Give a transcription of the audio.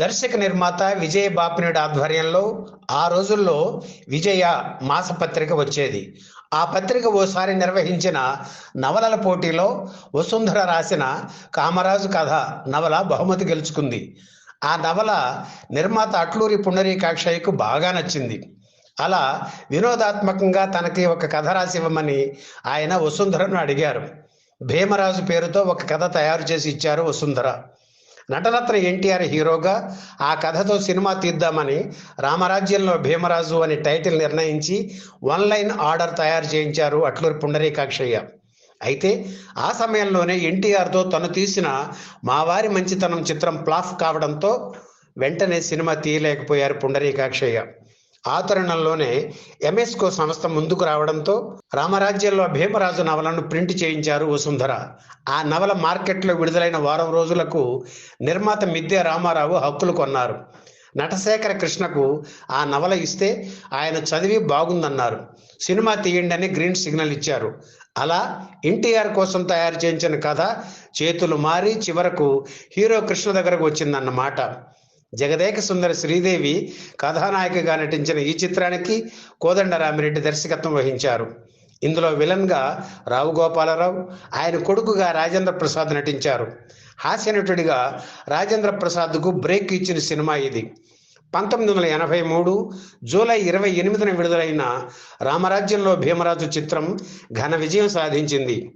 దర్శక నిర్మాత విజయ బాపినేడు ఆధ్వర్యంలో ఆ రోజుల్లో విజయ మాసపత్రిక వచ్చేది. ఆ పత్రిక ఓసారి నిర్వహించిన నవలల పోటీలో వసుంధర రాసిన కామరాజు కథ నవల బహుమతి గెలుచుకుంది. ఆ నవల నిర్మాత అట్లూరి పుండరీకాక్షయ్యకు బాగా నచ్చింది. అలా వినోదాత్మకంగా తనకి ఒక కథ రాసివ్వమని ఆయన వసుంధరను అడిగారు. భీమరాజు పేరుతో ఒక కథ తయారు చేసి ఇచ్చారు వసుంధర. నటరత్న ఎన్టీఆర్ హీరోగా ఆ కథతో సినిమా తీద్దామని రామరాజ్యంలో భీమరాజు అని టైటిల్ నిర్ణయించి వన్ లైన్ ఆర్డర్ తయారు చేయించారు అట్లూరి పుండరీకాక్షయ్య. అయితే ఆ సమయంలోనే ఎన్టీఆర్తో తను తీసిన మావారి మంచితనం చిత్రం ప్లాఫ్ కావడంతో వెంటనే సినిమా తీయలేకపోయారు పుండరీకాక్షయ్య. ఆ తరుణంలోనే ఎంఎస్కో సంస్థ ముందుకు రావడంతో రామరాజ్యంలో భీమరాజు నవలను ప్రింట్ చేయించారు వసుంధర. ఆ నవల మార్కెట్లో విడుదలైన వారం రోజులకు నిర్మాత మిద్దె రామారావు హక్కులు కొన్నారు. నటశేఖర కృష్ణకు ఆ నవల ఇస్తే ఆయన చదివి బాగుందన్నారు. సినిమా తీయండి అని గ్రీన్ సిగ్నల్ ఇచ్చారు. అలా ఎన్టీఆర్ కోసం తయారు చేయించిన కథ చేతులు మారి చివరకు హీరో కృష్ణ దగ్గరకు వచ్చిందన్నమాట. జగదేక సుందర శ్రీదేవి కథానాయికగా నటించిన ఈ చిత్రానికి కోదండరామిరెడ్డి దర్శకత్వం వహించారు. ఇందులో విలన్గా రావు గోపాలరావు ఆయన కొడుకుగా రాజేంద్ర ప్రసాద్ నటించారు. హాస్యనటుడిగా రాజేంద్ర ప్రసాద్కు బ్రేక్ ఇచ్చిన సినిమా ఇది. పంతొమ్మిది వందల ఎనభై మూడు జూలై ఇరవై ఎనిమిదిన విడుదలైన రామరాజ్యంలో భీమరాజు చిత్రం ఘన విజయం సాధించింది.